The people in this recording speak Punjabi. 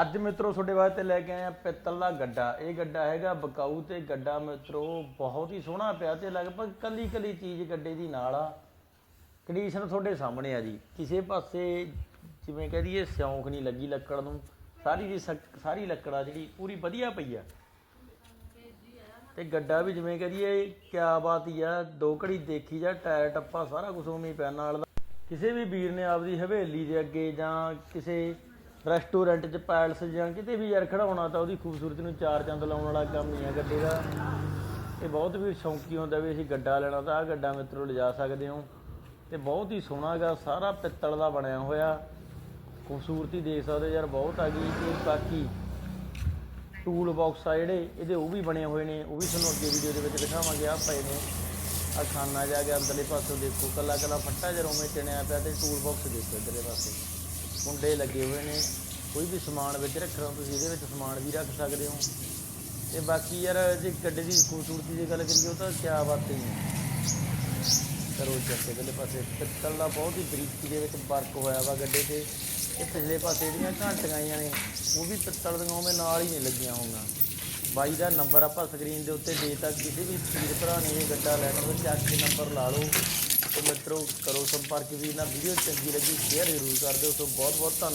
ਅੱਜ ਮਿੱਤਰੋ ਤੁਹਾਡੇ ਵਾਸਤੇ ਲੈ ਕੇ ਆਏ ਆ ਪਿੱਤਲ ਦਾ ਗੱਡਾ। ਇਹ ਗੱਡਾ ਹੈਗਾ ਬਕਾਊ ਤੇ ਗੱਡਾ ਮਿੱਤਰੋ, ਬਹੁਤ ਹੀ ਸੋਹਣਾ ਪਿਆ ਤੇ ਲਗਭਗ ਕੱਲੀ ਕੱਲੀ ਚੀਜ਼ ਗੱਡੇ ਦੀ ਨਾਲ ਆ। ਕੰਡੀਸ਼ਨ ਤੁਹਾਡੇ ਸਾਹਮਣੇ ਆ ਜੀ। ਕਿਸੇ ਪਾਸੇ ਜਿਵੇਂ ਕਹਿ ਦਈਏ ਸਿਉਂਕ ਨਹੀਂ ਲੱਗੀ ਲੱਕੜ ਨੂੰ। ਸਾਰੀ ਦੀ ਸਾਰੀ ਲੱਕੜ ਆ ਜਿਹੜੀ ਪੂਰੀ ਵਧੀਆ ਪਈ ਆ। ਤੇ ਗੱਡਾ ਵੀ ਜਿਵੇਂ ਕਹਿ ਦਈਏ ਕਿਆ ਬਾਤ ਹੀ ਆ, ਦੋ ਘੜੀ ਦੇਖੀ ਜਾ, ਟਾਇਰ ਟੱਪਾ ਸਾਰਾ ਕੁਝ ਉਵੇਂ ਪਿਆ ਨਾਲ ਦਾ। ਕਿਸੇ ਵੀ ਵੀਰ ਨੇ ਆਪਦੀ ਹਵੇਲੀ ਦੇ ਅੱਗੇ ਜਾਂ ਕਿਸੇ ਰੈਸਟੋਰੈਂਟ 'ਚ ਪੈਲਸ ਜਾਂ ਕਿਤੇ ਵੀ ਯਾਰ ਖੜਾਉਣਾ ਤਾਂ ਉਹਦੀ ਖੂਬਸੂਰਤੀ ਨੂੰ ਚਾਰ ਚੰਦ ਲਾਉਣ ਵਾਲਾ ਕੰਮ ਨਹੀਂ ਹੈ ਗੱਡੇ ਦਾ। ਇਹ ਬਹੁਤ ਵੀ ਸ਼ੌਂਕੀ ਹੁੰਦਾ ਵੀ ਅਸੀਂ ਗੱਡਾ ਲੈਣਾ ਤਾਂ ਆਹ ਗੱਡਾ ਮਿੱਤਰੋ ਲਿਜਾ ਸਕਦੇ ਹੋ। ਤੇ ਬਹੁਤ ਹੀ ਸੋਹਣਾ ਗਾ, ਸਾਰਾ ਪਿੱਤਲ ਦਾ ਬਣਿਆ ਹੋਇਆ। ਖੂਬਸੂਰਤੀ ਦੇਖ ਸਕਦੇ ਯਾਰ, ਬਹੁਤ ਆ ਗਈ ਤੇ ਬਾਕੀ ਟੂਲ ਬਾਕਸ ਆ ਜਿਹੜੇ, ਇਹਦੇ ਉਹ ਵੀ ਬਣੇ ਹੋਏ ਨੇ। ਉਹ ਵੀ ਤੁਹਾਨੂੰ ਅੱਗੇ ਵੀਡੀਓ ਦੇ ਵਿੱਚ ਦਿਖਾਵਾਂਗੇ। ਆ ਪਏ ਨੇ। ਆ ਖਾਨਾ ਜਾ ਕੇ ਅੰਦਰਲੇ ਪਾਸੋਂ ਦੇਖੋ ਕੱਲਾ ਕੱਲਾ ਫੱਟਾ ਜਿਹਾ ਉਵੇਂ ਚਣਿਆ ਪਿਆ ਤੇ ਟੂਲ ਬਾਕਸ ਦੇਖੋ ਇੱਧਰਲੇ ਪਾਸੇ। ਕੁੰਡੇ ਲੱਗੇ ਹੋਏ ਨੇ। ਕੋਈ ਵੀ ਸਮਾਨ ਵਿੱਚ ਰੱਖਣਾ ਤੁਸੀਂ ਇਹਦੇ ਵਿੱਚ ਸਮਾਨ ਵੀ ਰੱਖ ਸਕਦੇ ਹੋ। ਤੇ ਬਾਕੀ ਯਾਰ, ਜੇ ਗੱਡੇ ਦੀ ਖੂਬਸੂਰਤੀ ਦੀ ਗੱਲ ਕਰੀਏ, ਉਹ ਤਾਂ ਕਿਆ ਬਾਤ ਹੈ। ਕਰੋ ਚੱਕੇ ਇਹਦੇ ਪਾਸੇ ਪਿੱਤਲ ਦਾ ਬਹੁਤ ਹੀ ਬਰੀਕੀ ਦੇ ਵਿੱਚ ਵਰਕ ਹੋਇਆ ਵਾ ਗੱਡੇ ਤੇ। ਇਹ ਪਿਛਲੇ ਪਾਸੇ ਜਿਹੜੀਆਂ ਘੰਟੀਆਂ ਆਈਆਂ ਨੇ। ਉਹ ਵੀ ਪਿੱਤਲ ਦੀਆਂ, ਉਵੇਂ ਨਾਲ ਹੀ ਨਹੀਂ ਲੱਗੀਆਂ ਹੋਈਆਂ। ਬਾਈ ਦਾ ਨੰਬਰ ਆਪਾਂ ਸਕਰੀਨ ਦੇ ਉੱਤੇ ਦੇ ਤਾ ਕਿਸੇ ਵੀ ਵੀਰ ਭਰਾ ਨੇ ਇਹ ਗੱਡਾ ਲੈਣਾ ਤਾਂ ਚੱਕ ਕੇ ਨੰਬਰ ਲਾ ਲਓ। ਤੇ ਮਿੱਤਰੋ ਕਰੋ ਸੰਪਰਕ ਵੀ, ਇਹਨਾਂ ਵੀਡੀਓ ਚੰਗੀ ਲੱਗੀ ਸ਼ੇਅਰ ਜ਼ਰੂਰ ਕਰ ਦਿਓ। ਸੋ ਬਹੁਤ ਬਹੁਤ ਧੰਨਵਾਦ।